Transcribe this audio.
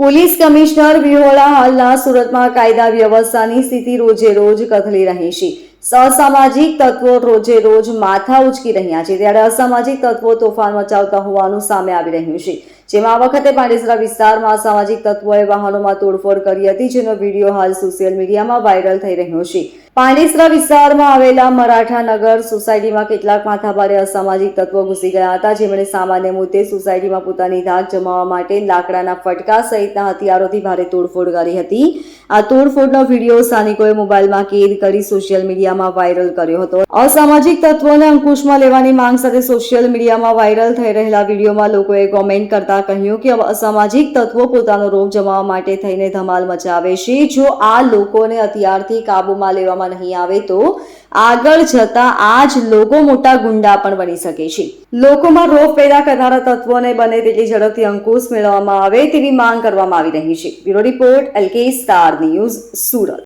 Police commissioner વિહોળા હાલના સુરતમાં કાયદા વ્યવસ્થાની સ્થિતિ રોજે રોજ કથળી રહી છે. અસામાજિક તત્વો રોજે રોજ માથા ઉચકી રહ્યા છે. ત્યારે અસામાજિક તત્વો તોફાન મચાવતા હોવાનું સામે આવી રહ્યું છે. જેમાં આ વખતે પાંડેસરા વિસ્તારમાં સામાજિક તત્વોએ વાહનોમાં તોડફોડ કરી હતી, જેનો વીડિયો હાલ સોશિયલ મીડિયામાં વાયરલ થઈ રહ્યો છે. પાંડેસરા વિસ્તારમાં આવેલા મરાઠા નગર સોસાયટીમાં કેટલાક માથાભારે અસામાજિક તત્વો ઘૂસી ગયા હતા, જેમણે સામાન્ય મુદ્દે સોસાયટીમાં પોતાની ધાક જમાવવા માટે લાકડાના ફટકા સહિતના હથિયારોથી ભારે તોડફોડ કરી હતી. આ તોડફોડનો વીડિયો સ્થાનિકોએ મોબાઈલમાં કેદ કરી સોશિયલ મીડિયામાં વાયરલ કર્યો હતો. અસામાજિક તત્વોને અંકુશમાં લેવાની માંગ સાથે સોશિયલ મીડિયામાં વાયરલ થઈ રહેલા વિડીયોમાં લોકોએ કોમેન્ટ કરતા કહ્યું કે અસામાજિક તત્વો પોતાનો રોગ જમાવવા માટે થઈને ધમાલ મચાવે છે. જો આ લોકોને હથિયારથી કાબૂમાં લેવામાં નહીં આવે તો આગળ જતા આ જ લોકો મોટા ગુંડા પણ બની શકે છે. લોકોમાં રોગ પેદા કરનારા તત્વોને બને તેટલી ઝડપથી અંકુશ મેળવવામાં આવે તેવી માંગ કરવામાં આવી રહી છે. Bureau report, LK star news, Surat.